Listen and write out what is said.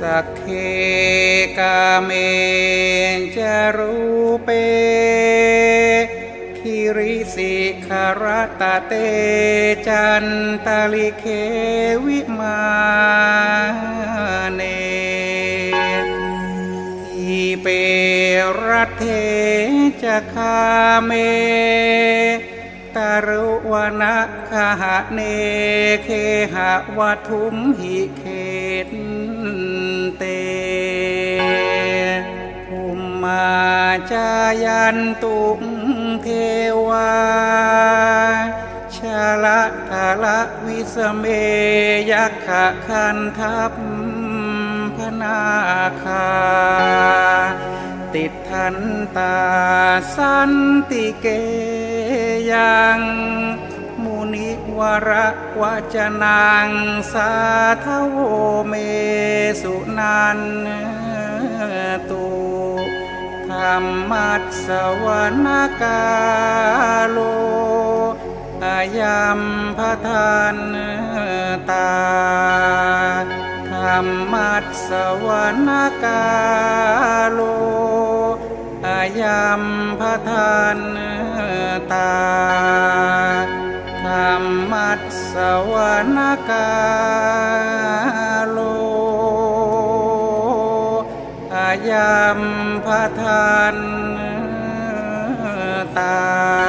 สักเคกาเมจารูเปคิริสิคารตะเตจันตาลิเควิมาเนทีเปรัตเทจะคาเมตารุวนะคาหะเนเคหะวัทุมหิเขต จายันตุงเทวา ชาละทาละวิสเมยักขะคันทัพพนาคา ติดทันตาสันติเกยังมุนิวระวจนังสาทโวเมสุนันตุ รรมัสสวนกาโลอายัมพทานตาธรรมัสสวนกาโลอายัมพทานตาธรรมัสสวนกาโล จำพระทานตา